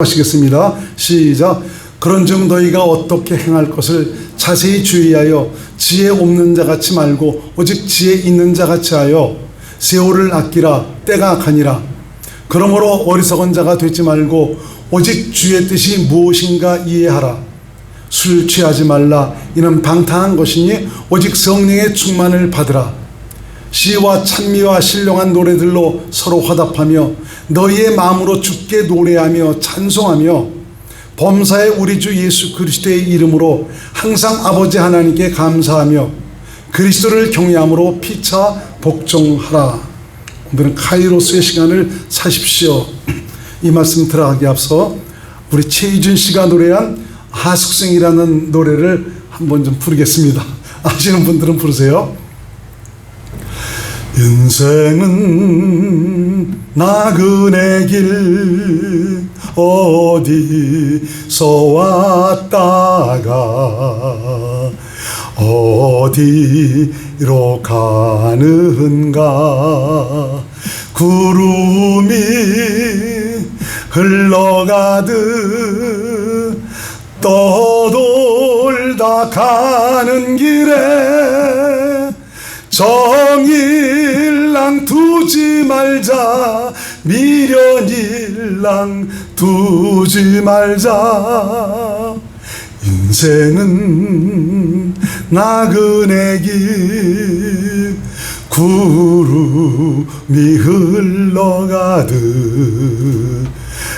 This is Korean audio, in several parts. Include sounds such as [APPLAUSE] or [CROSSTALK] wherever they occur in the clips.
하시겠습니다. 시작. 그런즉 너희가 어떻게 행할 것을 자세히 주의하여 지혜 없는 자 같이 말고 오직 지혜 있는 자 같이 하여 세월을 아끼라 때가 가니라. 그러므로 어리석은 자가 되지 말고 오직 주의 뜻이 무엇인가 이해하라. 술 취하지 말라. 이는 방탕한 것이니 오직 성령의 충만을 받으라. 시와 찬미와 신령한 노래들로 서로 화답하며 너희의 마음으로 주께 노래하며 찬송하며 범사의 우리 주 예수 그리스도의 이름으로 항상 아버지 하나님께 감사하며 그리스도를 경외함으로 피차 복종하라. 오늘은 카이로스의 시간을 사십시오. 이 말씀 들어가기 앞서 우리 최희준 씨가 노래한 하숙생이라는 노래를 한번 좀 부르겠습니다. 아시는 분들은 부르세요. 인생은 나그네 길 어디서 왔다가 어디로 가는가? 구름이 흘러가듯 떠돌다 가는 길에 정일랑 두지 말자. 미련일랑 두지 말자. 인생은 나그네 길 구름이 흘러가듯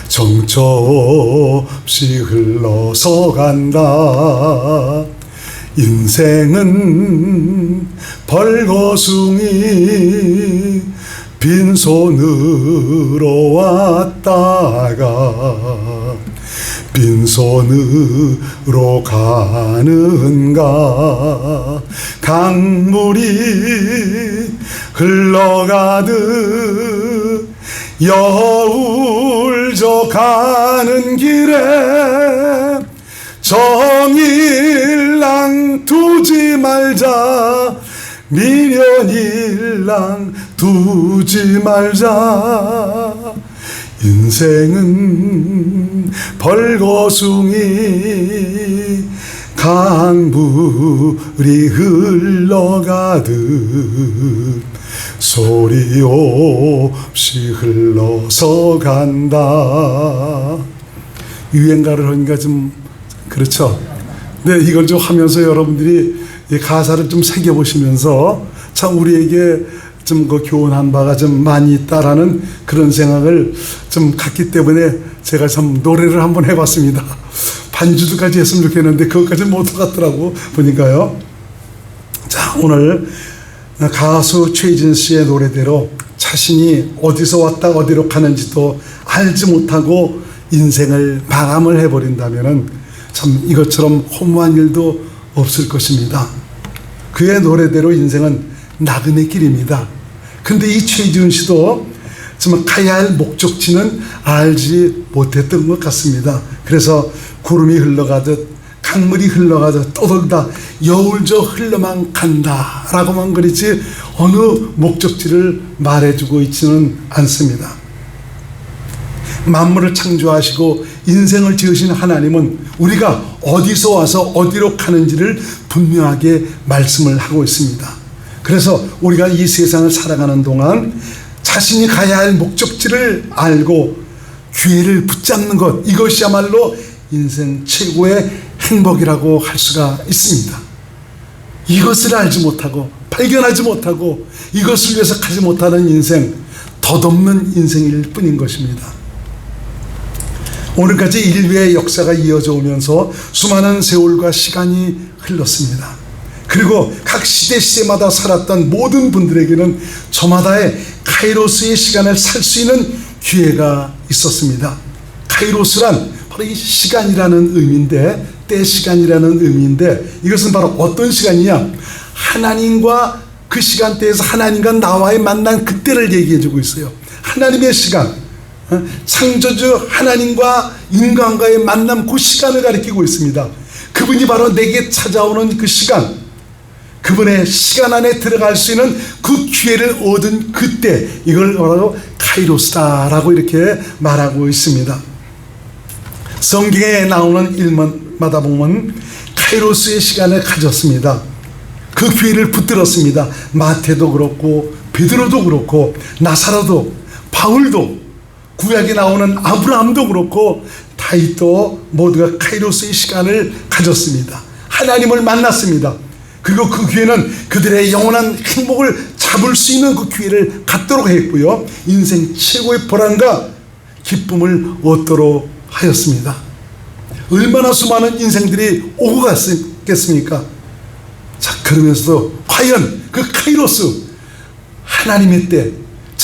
정처 없이 흘러서 간다 인생은 벌거숭이 빈손으로 왔다가 빈손으로 가는가? 강물이 흘러가듯 여울져 가는 길에 정일랑 두지 말자. 미련일랑 두지 말자. 인생은 벌거숭이 강물이 흘러가듯 소리 없이 흘러서 간다. 유행가를 하니까 좀 그렇죠. 네, 이걸 좀 하면서 여러분들이 이 가사를 좀 새겨보시면서 참 우리에게 좀 그 교훈한 바가 좀 많이 있다라는 그런 생각을 좀 갖기 때문에 제가 참 노래를 한번 해봤습니다. 반주도까지 했으면 좋겠는데 그것까지 못하겠더라고 보니까요. 자, 오늘 가수 최진 씨의 노래대로 자신이 어디서 왔다 어디로 가는지도 알지 못하고 인생을 마감을 해버린다면은 참 이것처럼 허무한 일도 없을 것입니다. 그의 노래대로 인생은 나그네 길입니다. 근데 이 최지훈 씨도 정말 가야 할 목적지는 알지 못했던 것 같습니다. 그래서 구름이 흘러가듯 강물이 흘러가듯 떠돌다 여울저 흘러만 간다라고만 그러지 어느 목적지를 말해주고 있지는 않습니다. 만물을 창조하시고 인생을 지으신 하나님은 우리가 어디서 와서 어디로 가는지를 분명하게 말씀을 하고 있습니다. 그래서 우리가 이 세상을 살아가는 동안 자신이 가야 할 목적지를 알고 기회를 붙잡는 것 이것이야말로 인생 최고의 행복이라고 할 수가 있습니다. 이것을 알지 못하고 발견하지 못하고 이것을 위해서 가지 못하는 인생 덧없는 인생일 뿐인 것입니다. 오늘까지 인류의 역사가 이어져 오면서 수많은 세월과 시간이 흘렀습니다. 그리고 각 시대 시대마다 살았던 모든 분들에게는 저마다의 카이로스의 시간을 살 수 있는 기회가 있었습니다. 카이로스란 바로 이 시간이라는 의미인데 때 시간이라는 의미인데 이것은 바로 어떤 시간이냐? 하나님과 그 시간대에서 하나님과 나와의 만난 그때를 얘기해 주고 있어요. 하나님의 시간. 어? 창조주 하나님과 인간과의 만남 그 시간을 가리키고 있습니다. 그분이 바로 내게 찾아오는 그 시간, 그분의 시간 안에 들어갈 수 있는 그 기회를 얻은 그때 이걸 바로 카이로스다라고 이렇게 말하고 있습니다. 성경에 나오는 일마다 보면 카이로스의 시간을 가졌습니다. 그 기회를 붙들었습니다. 마태도 그렇고 베드로도 그렇고 나사로도 바울도 구약에 나오는 아브라함도 그렇고 다윗도 모두가 카이로스의 시간을 가졌습니다. 하나님을 만났습니다. 그리고 그 기회는 그들의 영원한 행복을 잡을 수 있는 그 기회를 갖도록 했고요. 인생 최고의 보람과 기쁨을 얻도록 하였습니다. 얼마나 수많은 인생들이 오고 갔겠습니까? 자, 그러면서도 과연 그 카이로스 하나님의 때,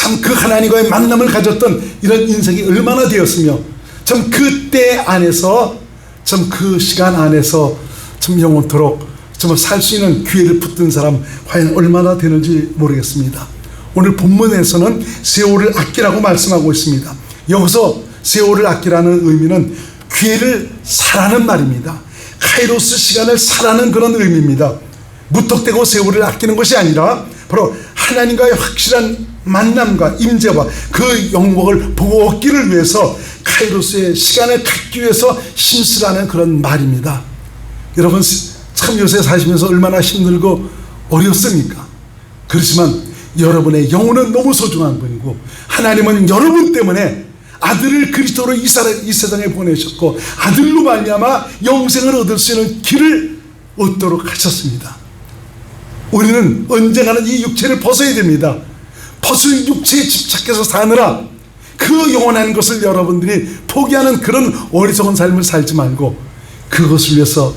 참 그 하나님과의 만남을 가졌던 이런 인생이 얼마나 되었으며, 참 그때 안에서, 참 그 시간 안에서 참 영원토록 정말 살 수 있는 기회를 붙든 사람 과연 얼마나 되는지 모르겠습니다. 오늘 본문에서는 세월을 아끼라고 말씀하고 있습니다. 여기서 세월을 아끼라는 의미는 기회를 사라는 말입니다. 카이로스 시간을 사라는 그런 의미입니다. 무턱대고 세월을 아끼는 것이 아니라 바로 하나님과의 확실한 만남과 임재와 그 영광을 보고 얻기를 위해서 카이로스의 시간을 갖기 위해서 힘쓰라는 그런 말입니다. 여러분 참 요새 사시면서 얼마나 힘들고 어렵습니까? 그렇지만 여러분의 영혼은 너무 소중한 분이고 하나님은 여러분 때문에 아들을 그리스도로 이, 이 세상에 보내셨고 아들로 말미암아 영생을 얻을 수 있는 길을 얻도록 하셨습니다. 우리는 언젠가는 이 육체를 벗어야 됩니다. 벗을 육체에 집착해서 사느라 그 영원한 것을 여러분들이 포기하는 그런 어리석은 삶을 살지 말고 그것을 위해서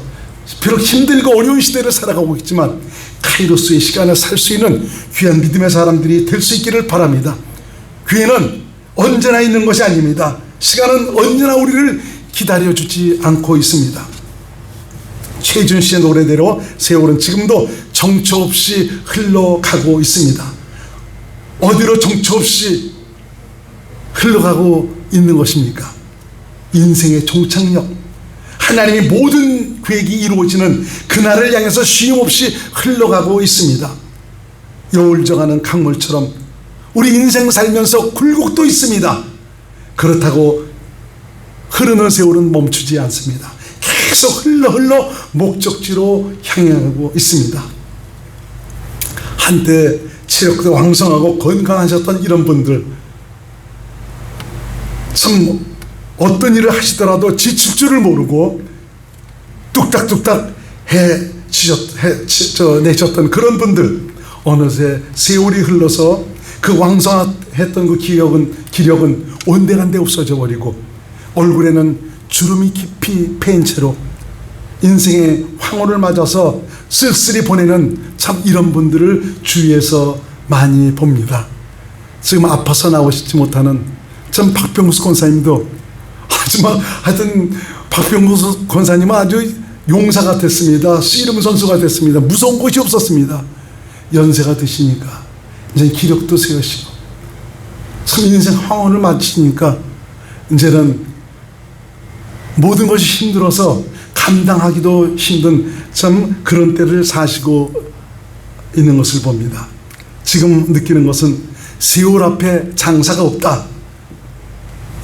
비록 힘들고 어려운 시대를 살아가고 있지만 카이로스의 시간을 살 수 있는 귀한 믿음의 사람들이 될 수 있기를 바랍니다. 기회는 언제나 있는 것이 아닙니다. 시간은 언제나 우리를 기다려주지 않고 있습니다. 최준 씨의 노래대로 세월은 지금도 정처 없이 흘러가고 있습니다. 어디로 정처 없이 흘러가고 있는 것입니까? 인생의 종착역. 하나님의 모든 계획이 이루어지는 그날을 향해서 쉼없이 흘러가고 있습니다. 여울져가는 강물처럼 우리 인생 살면서 굴곡도 있습니다. 그렇다고 흐르는 세월은 멈추지 않습니다. 계속 흘러 흘러 목적지로 향하고 있습니다. 한때 체력도 왕성하고 건강하셨던 이런 분들. 참 어떤 일을 하시더라도 지칠 줄을 모르고 뚝딱뚝딱 해 지셨 해 치, 저, 내셨던 그런 분들. 어느새 세월이 흘러서 그 왕성했던 그 기력은 기력은 온데간데 없어져 버리고 얼굴에는 주름이 깊이 패인 채로 인생의 황홀을 맞아서 쓸쓸히 보내는 참 이런 분들을 주위에서 많이 봅니다. 지금 아파서 나오시지 못하는 참 박병수 권사님도 하지만 하여튼 박병수 권사님은 아주 용사 같았습니다. 씨름 선수가 됐습니다. 무서운 곳이 없었습니다. 연세가 드시니까 이제 기력도 세우시고 참 인생 황혼을 마치니까 이제는 모든 것이 힘들어서 감당하기도 힘든 참 그런 때를 사시고 있는 것을 봅니다. 지금 느끼는 것은 세월 앞에 장사가 없다.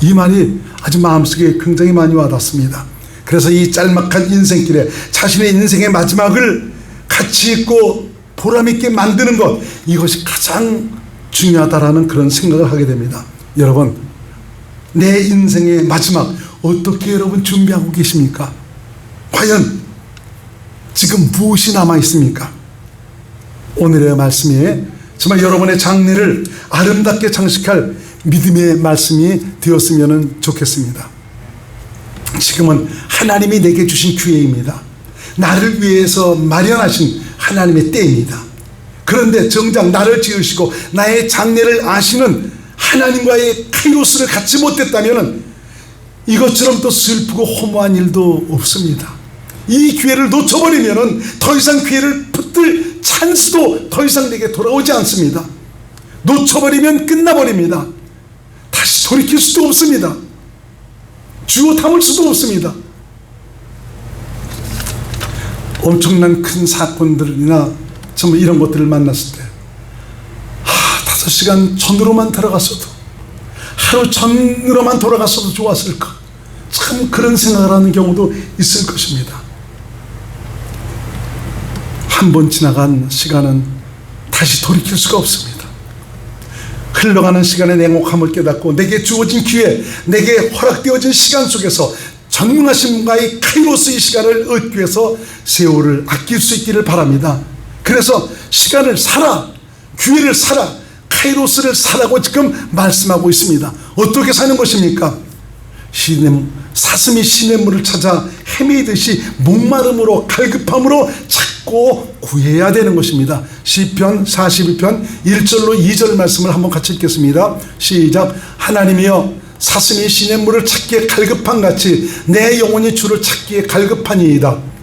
이 말이 아주 마음속에 굉장히 많이 와닿습니다. 그래서 이 짤막한 인생길에 자신의 인생의 마지막을 가치 있고 보람 있게 만드는 것 이것이 가장 중요하다라는 그런 생각을 하게 됩니다. 여러분 내 인생의 마지막 어떻게 여러분 준비하고 계십니까? 과연 지금 무엇이 남아 있습니까? 오늘의 말씀에 정말 여러분의 장래를 아름답게 장식할 믿음의 말씀이 되었으면 좋겠습니다. 지금은 하나님이 내게 주신 기회입니다. 나를 위해서 마련하신 하나님의 때입니다. 그런데 정작 나를 지으시고 나의 장래를 아시는 하나님과의 카이로스를 갖지 못했다면 이것처럼 또 슬프고 허무한 일도 없습니다. 이 기회를 놓쳐버리면 더 이상 기회를 붙들 찬스도 더 이상 내게 돌아오지 않습니다. 놓쳐버리면 끝나버립니다. 다시 돌이킬 수도 없습니다. 주워 담을 수도 없습니다. 엄청난 큰 사건들이나 정말 이런 것들을 만났을 때, 하, 다섯 시간 전으로만 들어갔어도, 하루 전으로만 돌아갔어도 좋았을 까. 참참 그런 생각을 하는 경우도 있을 것입니다. 한 번 지나간 시간은 다시 돌이킬 수가 없습니다. 흘러가는 시간의 냉혹함을 깨닫고 내게 주어진 기회, 내게 허락되어진 시간 속에서 전능하신 분과의 카이로스의 시간을 얻기 위해서 세월을 아낄 수 있기를 바랍니다. 그래서 시간을 살아, 기회를 살아, 카이로스를 살라고 지금 말씀하고 있습니다. 어떻게 사는 것입니까? 시냇, 사슴이 시냇물을 찾아 헤매듯이 목마름으로 갈급함으로 찾고 구해야 되는 것입니다. 시편 42편 1절로 2절 말씀을 한번 같이 읽겠습니다. 시작 하나님이여 사슴이 시냇물을 찾기에 갈급한 같이 내 영혼이 주를 찾기에 갈급하니이다.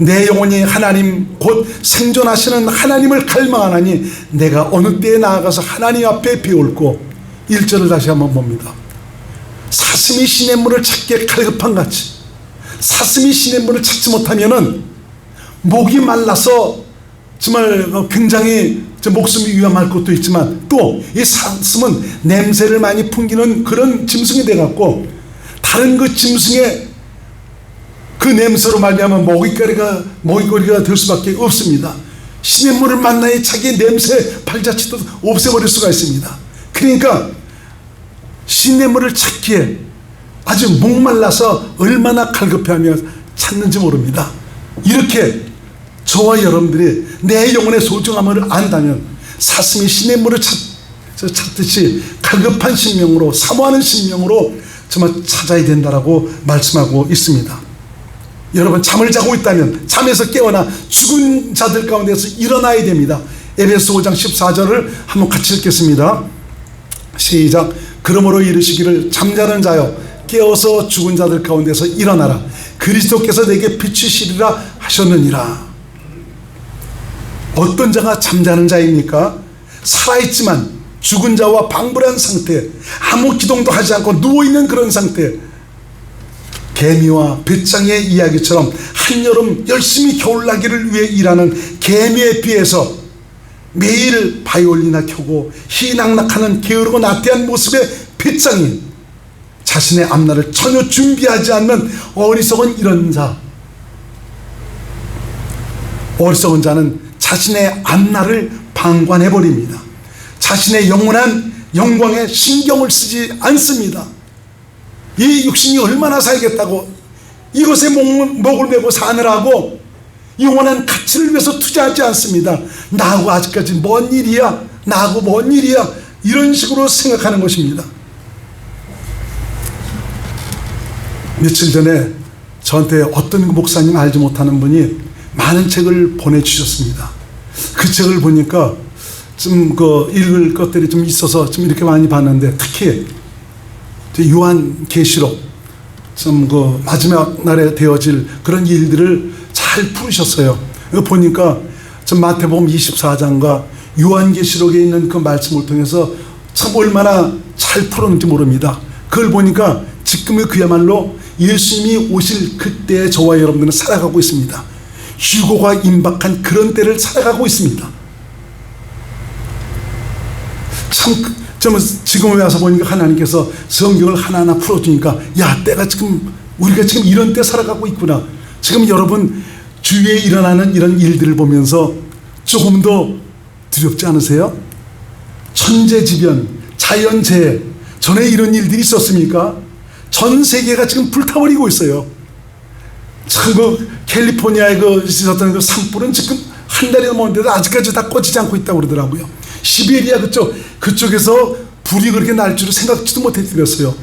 내 영혼이 하나님 곧 생존하시는 하나님을 갈망하나니 내가 어느 때에 나아가서 하나님 앞에 비올고 1절을 다시 한번 봅니다. 사슴이 시냇물을 찾기에 갈급한 같이 사슴이 시냇물을 찾지 못하면은 목이 말라서 정말 굉장히 목숨이 위험할 것도 있지만 또 이 사슴은 냄새를 많이 풍기는 그런 짐승이 돼갖고 다른 그 짐승의 그 냄새로 말미암아 먹이거리가 먹이거리가 될 수밖에 없습니다. 시냇물을 만나야 자기 냄새 발자취도 없애버릴 수가 있습니다. 그러니까 시냇물을 찾기에 아주 목말라서 얼마나 갈급해하며 찾는지 모릅니다. 이렇게 저와 여러분들이 내 영혼의 소중함을 안다면 사슴이 시냇 물을 찾, 찾듯이 갈급한 심령으로 사모하는 심령으로 정말 찾아야 된다라고 말씀하고 있습니다. 여러분 잠을 자고 있다면 잠에서 깨어나 죽은 자들 가운데서 일어나야 됩니다. 에베소 5장 14절을 한번 같이 읽겠습니다. 시작 그러므로 이르시기를 잠자는 자여 깨어서 죽은 자들 가운데서 일어나라. 그리스도께서 내게 비추시리라 하셨느니라. 어떤 자가 잠자는 자입니까? 살아있지만 죽은 자와 방불한 상태 아무 기동도 하지 않고 누워있는 그런 상태. 개미와 배짱의 이야기처럼 한여름 열심히 겨울나기를 위해 일하는 개미에 비해서 매일 바이올린이나 켜고 희낙낙하는 게으르고 나태한 모습의 배짱이 자신의 앞날을 전혀 준비하지 않는 어리석은 이런 자 어리석은 자는 자신의 앞날을 방관해버립니다 자신의 영원한 영광에 신경을 쓰지 않습니다 이 육신이 얼마나 살겠다고 이것에 목을 메고 사느라고 영원한 가치를 위해서 투자하지 않습니다. 나하고 아직까지 먼 일이야. 나하고 먼 일이야. 이런 식으로 생각하는 것입니다. 며칠 전에 저한테 어떤 목사님 알지 못하는 분이 많은 책을 보내주셨습니다. 그 책을 보니까 좀 그 읽을 것들이 좀 있어서 좀 이렇게 많이 봤는데 특히 요한 계시록 좀 그 마지막 날에 되어질 그런 일들을 잘 풀으셨어요. 보니까 좀 마태복음 24장과 요한계시록에 있는 그 말씀을 통해서 참 얼마나 잘 풀었는지 모릅니다. 그걸 보니까 지금의 그야말로 예수님이 오실 그때에 저와 여러분들은 살아가고 있습니다. 휴고가 임박한 그런 때를 살아가고 있습니다. 참, 좀 지금 와서 보니까 하나님께서 성경을 하나하나 풀어주니까 야, 때가 지금, 우리가 지금 이런 때 살아가고 있구나. 지금 여러분 주위에 일어나는 이런 일들을 보면서 조금 더 두렵지 않으세요? 천재지변, 자연재해, 전에 이런 일들이 있었습니까? 전 세계가 지금 불타버리고 있어요. 참, 그, 캘리포니아에 그, 있었던 그 산불은 지금 한 달이 넘었는데도 아직까지 다 꺼지지 않고 있다고 그러더라고요. 시베리아 그쪽, 그쪽에서 불이 그렇게 날 줄을 생각지도 못했어요.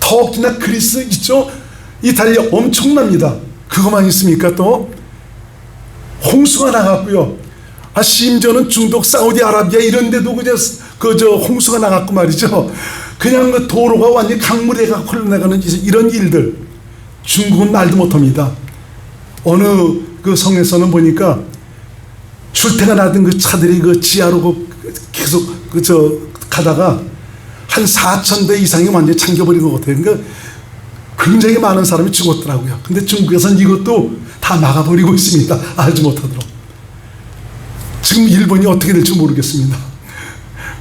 터키나 그리스 있죠? 이탈리아 엄청납니다. 그것만 있습니까 또? 홍수가 나갔고요. 아, 심지어는 중독 사우디아라비아 이런 데도 그저, 그저 홍수가 나갔고 말이죠. 그냥 그 도로가 완전히 강물에가 흘러나가는 이런 일들. 중국은 말도 못합니다. 어느 그 성에서는 보니까 출퇴근하던 그 차들이 그 지하로 그 계속 그 저 가다가 한 4천 대 이상이 완전히 잠겨버린 것 같아요. 그러니까 굉장히 많은 사람이 죽었더라고요. 근데 중국에서는 이것도 다 막아버리고 있습니다. 알지 못하도록. 지금 일본이 어떻게 될지 모르겠습니다.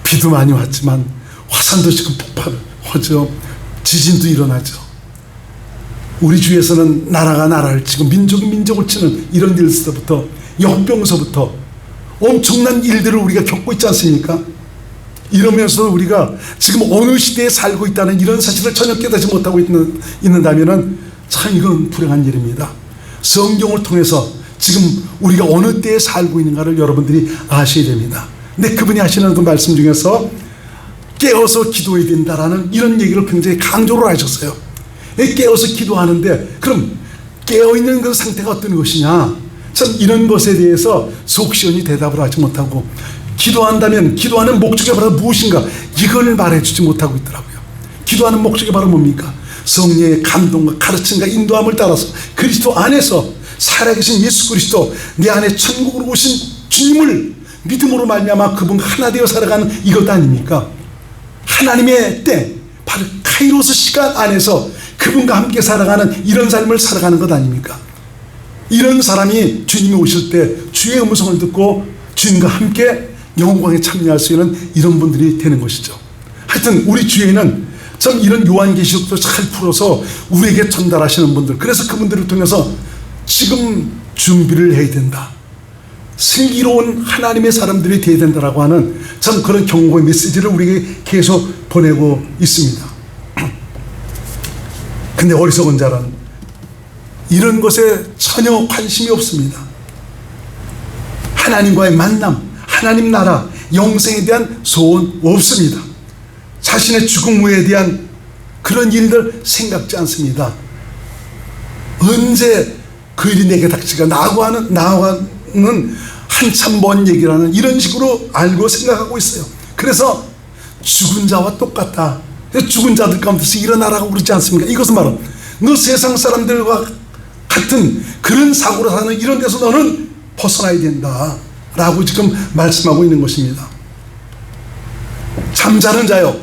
비도 많이 왔지만 화산도 지금 폭발하죠. 지진도 일어나죠. 우리 주에서는 나라가 나라를 치고 민족이 민족을 치는 이런 일서부터 역병서부터 엄청난 일들을 우리가 겪고 있지 않습니까? 이러면서 우리가 지금 어느 시대에 살고 있다는 이런 사실을 전혀 깨닫지 못하고 있는, 있는다면 참 이건 불행한 일입니다. 성경을 통해서 지금 우리가 어느 때에 살고 있는가를 여러분들이 아셔야 됩니다. 근데 그분이 하시는 그 말씀 중에서 깨어서 기도해야 된다라는 이런 얘기를 굉장히 강조를 하셨어요. 이 깨어서 기도하는데 그럼 깨어있는 그 상태가 어떤 것이냐 참 이런 것에 대해서 속시원히 대답을 하지 못하고 기도한다면 기도하는 목적이 바로 무엇인가 이걸 말해주지 못하고 있더라고요. 기도하는 목적이 바로 뭡니까? 성령의 감동과 가르침과 인도함을 따라서 그리스도 안에서 살아계신 예수 그리스도 내 안에 천국으로 오신 주님을 믿음으로 말미암아 그분과 하나 되어 살아가는 이것 아닙니까? 하나님의 때 바로 카이로스 시간 안에서 그분과 함께 살아가는 이런 삶을 살아가는 것 아닙니까? 이런 사람이 주님이 오실 때 주의 음성을 듣고 주님과 함께 영광에 참여할 수 있는 이런 분들이 되는 것이죠. 하여튼 우리 주에는 참 이런 요한계시록도 잘 풀어서 우리에게 전달하시는 분들 그래서 그분들을 통해서 지금 준비를 해야 된다. 슬기로운 하나님의 사람들이 되어야 된다라고 하는 참 그런 경고의 메시지를 우리에게 계속 보내고 있습니다. [CLEARS THROAT] 근데 어리석은 자는 이런 것에 전혀 관심이 없습니다. 하나님과의 만남, 하나님 나라, 영생에 대한 소원 없습니다. 자신의 죽음 후에 대한 그런 일들 생각지 않습니다. 언제 그 일이 내게 닥치가 나하고 하는, 나하고 는 한참 먼 얘기라는 이런 식으로 알고 생각하고 있어요. 그래서 죽은 자와 똑같다. 죽은 자들 가운데서 일어나라고 그러지 않습니까? 이것은 바로 너 세상 사람들과 같은 그런 사고로 사는 이런 데서 너는 벗어나야 된다. 라고 지금 말씀하고 있는 것입니다. 잠자는 자요.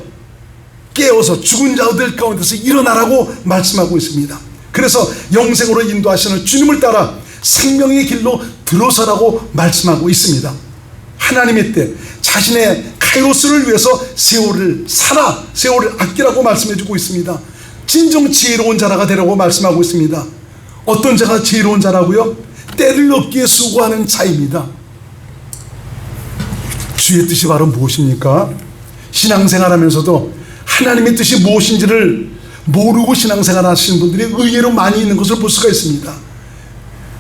깨어서 죽은 자들 가운데서 일어나라고 말씀하고 있습니다. 그래서 영생으로 인도하시는 주님을 따라 생명의 길로 들어서라고 말씀하고 있습니다. 하나님의 때 자신의 카이로스를 위해서 세월을 살아 세월을 아끼라고 말씀해주고 있습니다. 진정 지혜로운 자라가 되라고 말씀하고 있습니다. 어떤 자가 지혜로운 자라고요? 때를 얻기에 수고하는 자입니다. 주의 뜻이 바로 무엇입니까? 신앙생활 하면서도 하나님의 뜻이 무엇인지를 모르고 신앙생활 하시는 분들이 의외로 많이 있는 것을 볼 수가 있습니다.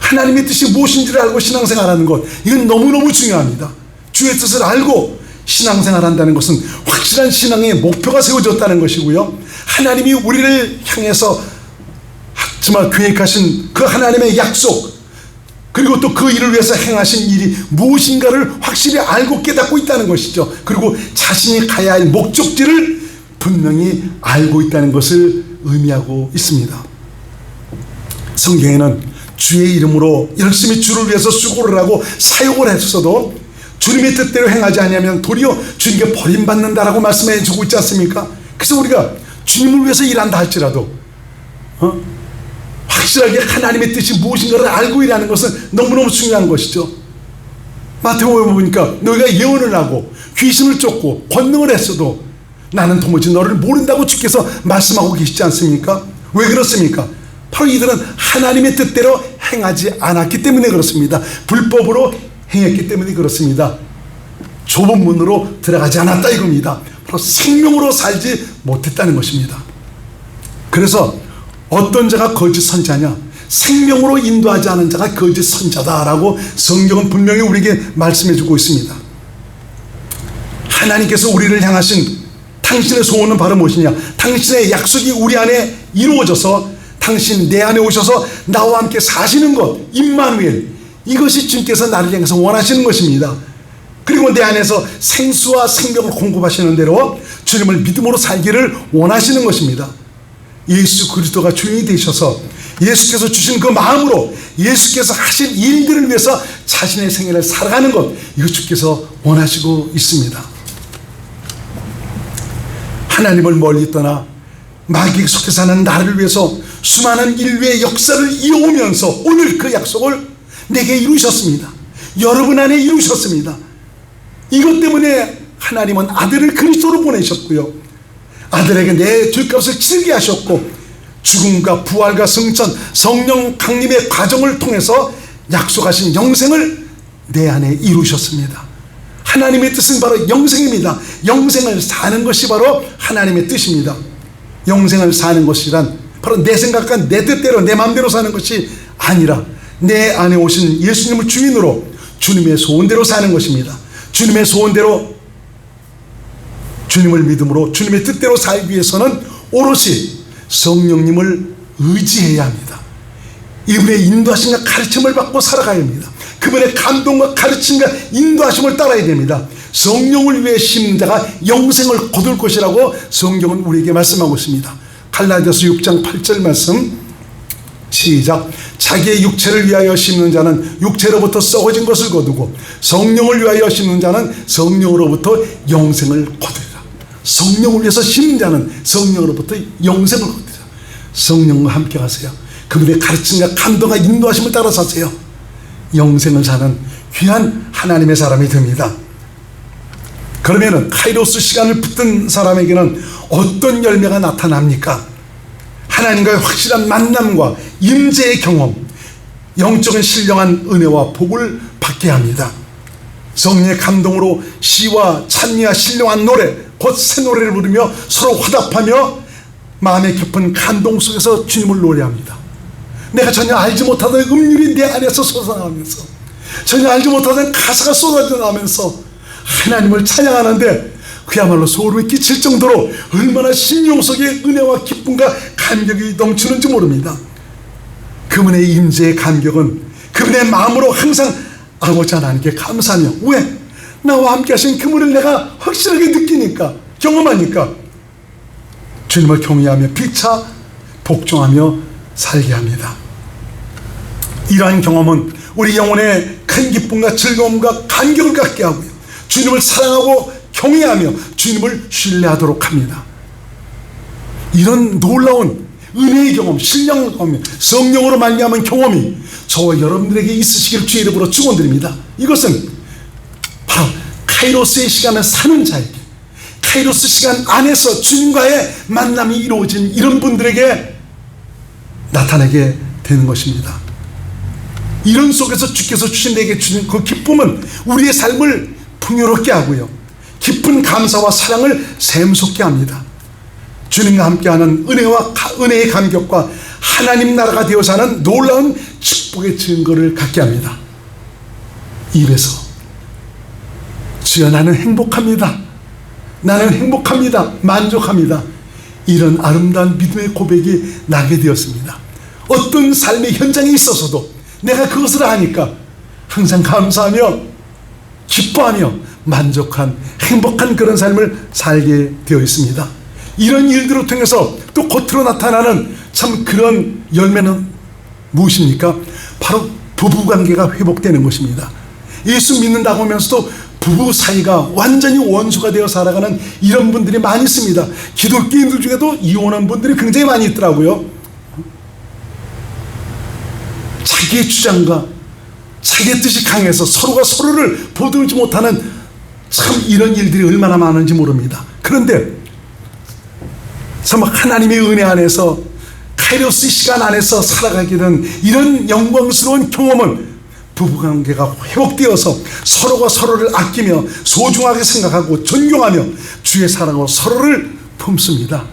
하나님의 뜻이 무엇인지를 알고 신앙생활 하는 것 이건 너무너무 중요합니다. 주의 뜻을 알고 신앙생활 한다는 것은 확실한 신앙의 목표가 세워졌다는 것이고요. 하나님이 우리를 향해서 정말 계획하신 그 하나님의 약속 그리고 또 그 일을 위해서 행하신 일이 무엇인가를 확실히 알고 깨닫고 있다는 것이죠. 그리고 자신이 가야 할 목적지를 분명히 알고 있다는 것을 의미하고 있습니다. 성경에는 주의 이름으로 열심히 주를 위해서 수고를 하고 사역을 했어도 주님의 뜻대로 행하지 아니하면 도리어 주님께 버림받는다라고 말씀해 주고 있지 않습니까? 그래서 우리가 주님을 위해서 일한다 할지라도 어? 확실하게 하나님의 뜻이 무엇인가를 알고 일하는 것은 너무너무 중요한 것이죠. 마태복음 보니까 너희가 예언을 하고 귀신을 쫓고 권능을 했어도 나는 도무지 너를 모른다고 주께서 말씀하고 계시지 않습니까? 왜 그렇습니까? 바로 이들은 하나님의 뜻대로 행하지 않았기 때문에 그렇습니다. 불법으로 행했기 때문에 그렇습니다. 좁은 문으로 들어가지 않았다 이겁니다. 바로 생명으로 살지 못했다는 것입니다. 그래서 어떤 자가 거짓 선자냐? 생명으로 인도하지 않은 자가 거짓 선자다라고 성경은 분명히 우리에게 말씀해 주고 있습니다. 하나님께서 우리를 향하신 당신의 소원은 바로 무엇이냐? 당신의 약속이 우리 안에 이루어져서 당신 내 안에 오셔서 나와 함께 사시는 것, 임마누엘. 이것이 주님께서 나를 향해서 원하시는 것입니다. 그리고 내 안에서 생수와 생명을 공급하시는 대로 주님을 믿음으로 살기를 원하시는 것입니다. 예수 그리스도가 주인이 되셔서 예수께서 주신 그 마음으로 예수께서 하신 일들을 위해서 자신의 생애를 살아가는 것 이거 주께서 원하시고 있습니다. 하나님을 멀리 떠나 마귀 속에 사는 나를 위해서 수많은 인류의 역사를 이어오면서 오늘 그 약속을 내게 이루셨습니다. 여러분 안에 이루셨습니다. 이것 때문에 하나님은 아들을 그리스도로 보내셨고요. 아들에게 내 죄값을 치르게 하셨고 죽음과 부활과 승천, 성령 강림의 과정을 통해서 약속하신 영생을 내 안에 이루셨습니다. 하나님의 뜻은 바로 영생입니다. 영생을 사는 것이 바로 하나님의 뜻입니다. 영생을 사는 것이란 바로 내 생각과 내 뜻대로 내 마음대로 사는 것이 아니라 내 안에 오신 예수님을 주인으로 주님의 소원대로 사는 것입니다. 주님의 소원대로 주님을 믿음으로 주님의 뜻대로 살기 위해서는 오롯이 성령님을 의지해야 합니다. 이분의 인도하심과 가르침을 받고 살아가야 합니다. 그분의 감동과 가르침과 인도하심을 따라야 됩니다. 성령을 위해 심는 자가 영생을 거둘 것이라고 성경은 우리에게 말씀하고 있습니다. 갈라디아서 6장 8절 말씀. 시작. 자기의 육체를 위하여 심는 자는 육체로부터 썩어진 것을 거두고 성령을 위하여 심는 자는 성령으로부터 영생을 거두리라. 성령을 위해서 심는 자는 성령으로부터 영생을 거두리라. 성령과 함께 하세요. 그분의 가르침과 감동과 인도하심을 따라 사세요. 영생을 사는 귀한 하나님의 사람이 됩니다. 그러면은 카이로스 시간을 붙든 사람에게는 어떤 열매가 나타납니까? 하나님과의 확실한 만남과 임재의 경험, 영적인 신령한 은혜와 복을 받게 합니다. 성령의 감동으로 시와 찬미와 신령한 노래, 곧 새 노래를 부르며 서로 화답하며 마음의 깊은 감동 속에서 주님을 노래합니다. 내가 전혀 알지 못하던 음률이 내 안에서 솟아나면서 전혀 알지 못하던 가사가 쏟아져 나면서 하나님을 찬양하는데 그야말로 소름이 끼칠 정도로 얼마나 속에 은혜와 기쁨과 감격이 넘치는지 모릅니다. 그분의 임재의 감격은 그분의 마음으로 항상 아버지 하나님께 감사하며 왜? 나와 함께 하신 그분을 내가 확실하게 느끼니까 경험하니까 주님을 경외하며 피차 복종하며 살게 합니다. 이러한 경험은 우리 영혼의 큰 기쁨과 즐거움과 감격을 갖게 하고요. 주님을 사랑하고 경외하며 주님을 신뢰하도록 합니다. 이런 놀라운 은혜의 경험, 신령 경험, 성령으로 말미암은 경험이 저와 여러분들에게 있으시길 주의 이름으로 축원드립니다. 이것은 바로 카이로스의 시간을 사는 자에게 카이로스 시간 안에서 주님과의 만남이 이루어진 이런 분들에게 나타나게 되는 것입니다. 이런 속에서 주께서 주신 내게 주신 그 기쁨은 우리의 삶을 풍요롭게 하고요. 깊은 감사와 사랑을 샘솟게 합니다. 주님과 함께하는 은혜와 은혜의 감격과 하나님 나라가 되어 사는 놀라운 축복의 증거를 갖게 합니다. 입에서 주여 나는 행복합니다. 나는 행복합니다. 만족합니다. 이런 아름다운 믿음의 고백이 나게 되었습니다. 어떤 삶의 현장에 있어서도 내가 그것을 하니까 항상 감사하며 기뻐하며 만족한 행복한 그런 삶을 살게 되어 있습니다. 이런 일들을 통해서 또 겉으로 나타나는 참 그런 열매는 무엇입니까? 바로 부부 관계가 회복되는 것입니다. 예수 믿는다고 하면서도 부부 사이가 완전히 원수가 되어 살아가는 이런 분들이 많이 있습니다. 기독교인들 중에도 이혼한 분들이 굉장히 많이 있더라고요. 자기의 주장과 자기의 뜻이 강해서 서로가 서로를 보듬지 못하는 참 이런 일들이 얼마나 많은지 모릅니다. 그런데 참 하나님의 은혜 안에서 카이로스 시간 안에서 살아가게 된 이런 영광스러운 경험은 부부관계가 회복되어서 서로가 서로를 아끼며 소중하게 생각하고 존경하며 주의 사랑으로 서로를 품습니다.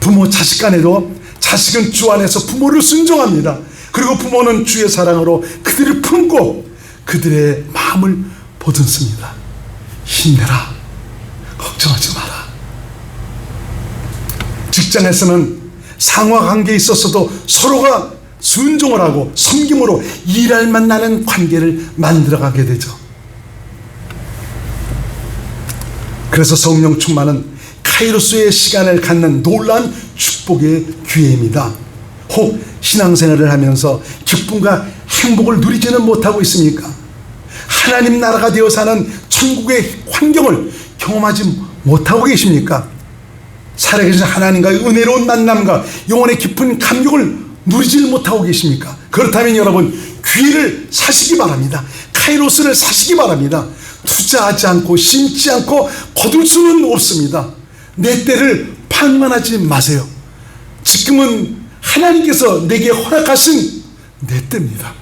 부모 자식 간에도 자식은 주 안에서 부모를 순종합니다. 그리고 부모는 주의 사랑으로 그들을 품고 그들의 마음을 보듬습니다. 힘내라. 걱정하지 마라. 직장에서는 상하 관계에 있어서도 서로가 순종을 하고 섬김으로 일할 만나는 관계를 만들어가게 되죠. 그래서 성령 충만은 카이로스의 시간을 갖는 놀라운 축복의 기회입니다. 혹 신앙생활을 하면서 기쁨과 행복을 누리지는 못하고 있습니까? 하나님 나라가 되어 사는 천국의 환경을 경험하지 못하고 계십니까? 살아계신 하나님과의 은혜로운 만남과 영혼의 깊은 감격을 누리질 못하고 계십니까? 그렇다면 여러분 귀를 사시기 바랍니다. 카이로스를 사시기 바랍니다. 투자하지 않고 심지 않고 거둘 수는 없습니다. 내 때를 판만하지 마세요. 지금은 하나님께서 내게 허락하신 내 때입니다.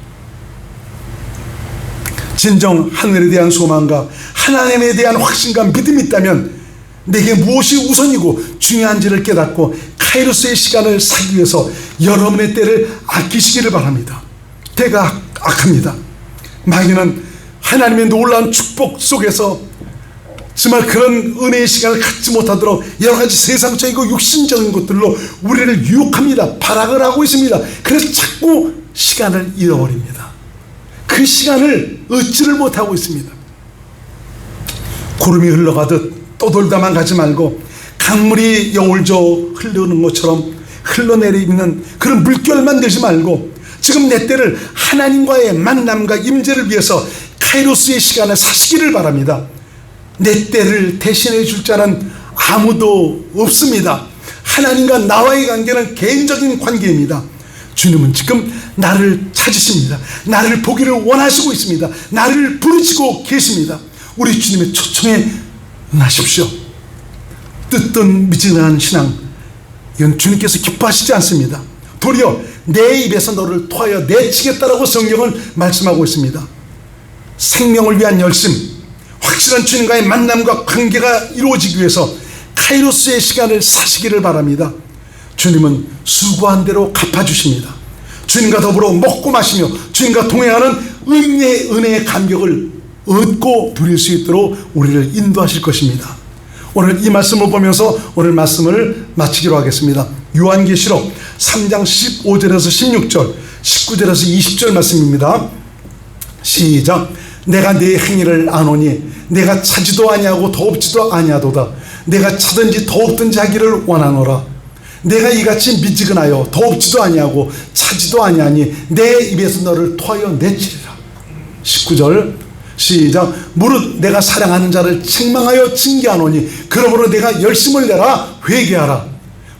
진정 하늘에 대한 소망과 하나님에 대한 확신과 믿음이 있다면 내게 무엇이 우선이고 중요한지를 깨닫고 카이로스의 시간을 사기 위해서 여러분의 때를 아끼시기를 바랍니다. 때가 악- 악합니다. 마귀는 하나님의 놀라운 축복 속에서 정말 그런 은혜의 시간을 갖지 못하도록 여러 가지 세상적이고 육신적인 것들로 우리를 유혹합니다. 발악을 하고 있습니다. 그래서 자꾸 시간을 잃어버립니다. 그 시간을 얻지를 못하고 있습니다. 구름이 흘러가듯 떠돌다만 가지 말고 강물이 여울져 흐르는 것처럼 흘러내리는 그런 물결만 되지 말고 지금 내 때를 하나님과의 만남과 임재를 위해서 카이로스의 시간을 사시기를 바랍니다. 내 때를 대신해 줄 자는 아무도 없습니다. 하나님과 나와의 관계는 개인적인 관계입니다. 주님은 지금 나를 찾으십니다. 나를 보기를 원하시고 있습니다. 나를 부르시고 계십니다. 우리 주님의 초청에 응하십시오. 뜻든 미진한 신앙, 이건 주님께서 기뻐하시지 않습니다. 도리어 내 입에서 너를 토하여 내치겠다라고 성경은 말씀하고 있습니다. 생명을 위한 열심, 확실한 주님과의 만남과 관계가 이루어지기 위해서 카이로스의 시간을 사시기를 바랍니다. 주님은 수고한 대로 갚아주십니다. 주님과 더불어 먹고 마시며 주님과 동행하는 은혜의, 은혜의 감격을 얻고 누릴 수 있도록 우리를 인도하실 것입니다. 오늘 이 말씀을 보면서 오늘 말씀을 마치기로 하겠습니다. 요한계시록 3장 15절에서 16절, 19절에서 20절 말씀입니다. 시작. 내가 네 행위를 아노니 내가 차지도 아니하고 더없지도 아니하도다. 내가 차든지 더없든지 하기를 원하노라. 내가 이같이 미지근하여 더없지도 아니하고 차지도 아니하니 내 입에서 너를 토하여 내치리라. 19절 시작. 무릇 내가 사랑하는 자를 책망하여 징계하노니 그러므로 내가 열심을 내라 회개하라.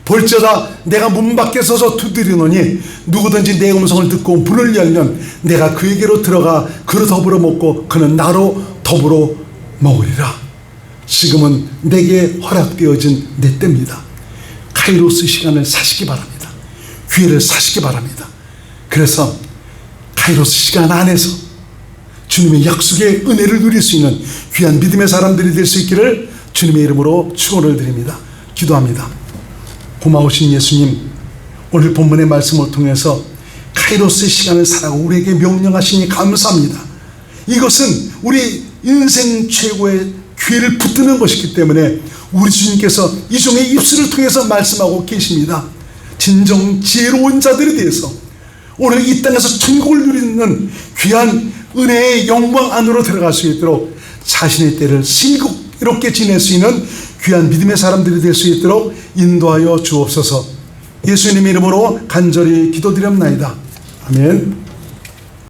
볼지어다 내가 문 밖에 서서 두드리노니 누구든지 내 음성을 듣고 문을 열면 내가 그에게로 들어가 그로 더불어 먹고 그는 나로 더불어 먹으리라. 지금은 내게 허락되어진 내 때입니다 카이로스 시간을 사시기 바랍니다 기회를 사시기 바랍니다 그래서 카이로스 시간 안에서 주님의 약속의 은혜를 누릴 수 있는 귀한 믿음의 사람들이 될 수 있기를 주님의 이름으로 축원을 드립니다. 기도합니다. 고마우신 예수님, 오늘 본문의 말씀을 통해서 카이로스의 시간을 살아고 우리에게 명령하시니 감사합니다. 이것은 우리 인생 최고의 기회를 붙드는 것이기 때문에 우리 주님께서 이 종의 입술을 통해서 말씀하고 계십니다. 진정 지혜로운 자들에 대해서 오늘 이 땅에서 천국을 누리는 귀한 은혜의 영광 안으로 들어갈 수 있도록 자신의 때를 신국이롭게 지낼 수 있는 귀한 믿음의 사람들이 될 수 있도록 인도하여 주옵소서 예수님 이름으로 간절히 기도드렸나이다. 아멘.